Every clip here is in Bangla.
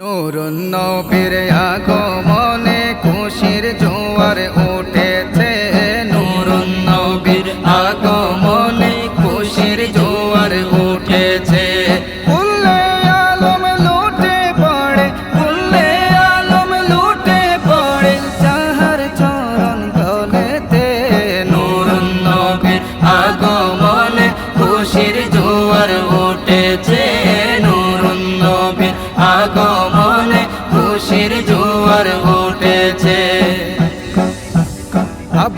নুরুন নবীর আগমনে খুশির জোয়ার উঠেছে। নুরুন নবীর আগমনে খুশির জোয়ার উঠেছে। কুল্লে আলম লুটে পড়ে, কুল্লে আলম লুটে পড়ে, যাহার চরণ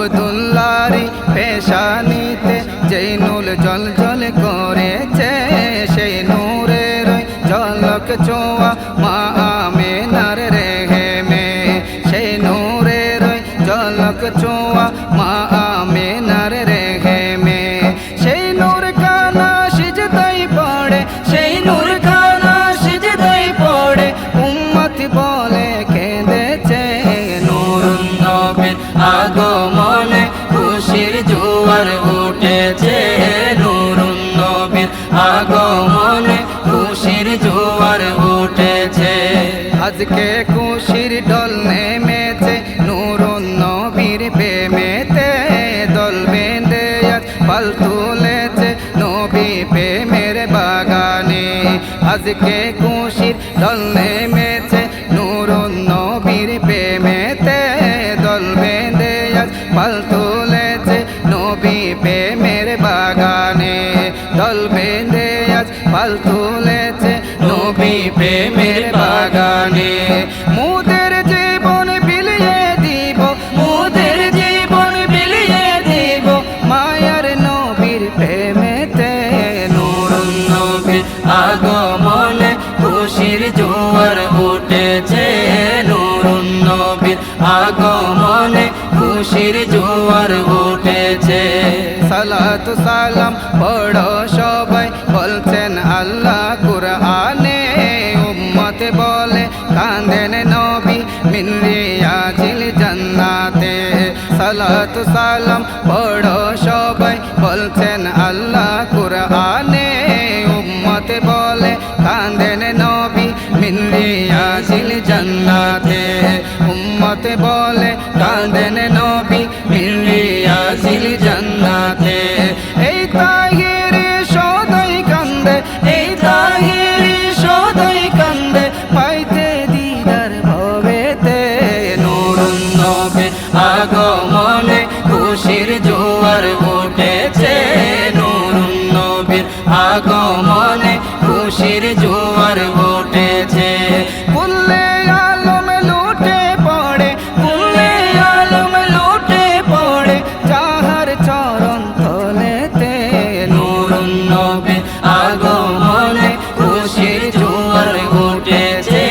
আবদুল্লারি পেশানিতে যেই নুল জল জল করেছে সেই নূরের জলক চোয়া আগমনে খুশির জোয়ার উঠেছে নূর নবীর আগমনে। খুশির জোয়ার উঠেছে। আজকে খুশির ডল নেমেছে নূর নবীর প্রেমেতে। দল বেঁধে পাল তুলেছে নবী প্রেমের বাগানে। আজকে খুশির দল নেমেছে নূর নবীর পাল তুলেছে নবী প্রেমের বাগানে। দল বেঁধে আজ ফল তুলেছে নবী প্রেমের বাগানে। খুশির জোয়ার উঠেছে। সালাত সালাম পড়ো সবাই, বলছেন আল্লাহ কুরআনে। উম্মতে বলে, কাঁদেন নবী মিনরিয়াজিল জান্নাতে। সালাত সালাম পড়ো সবাই, বলছেন আল্লাহ কুরআনে। জান্নাতে। এই তাহিরি সদাই কান্দে, এই তাহিরি সদাই কান্দে। পাইতে দিদার ভবেতে, নুরুন নবে আগমনে খুশির জোয়ার উঠেছে নুরুন নবীর আগমনে খুশির জোয়ার নবী আগমনে খুশি জোয়ার উঠেছে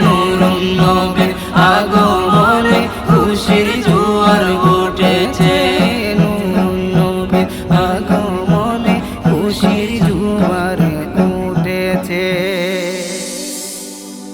নুরুন নবী আগমনে।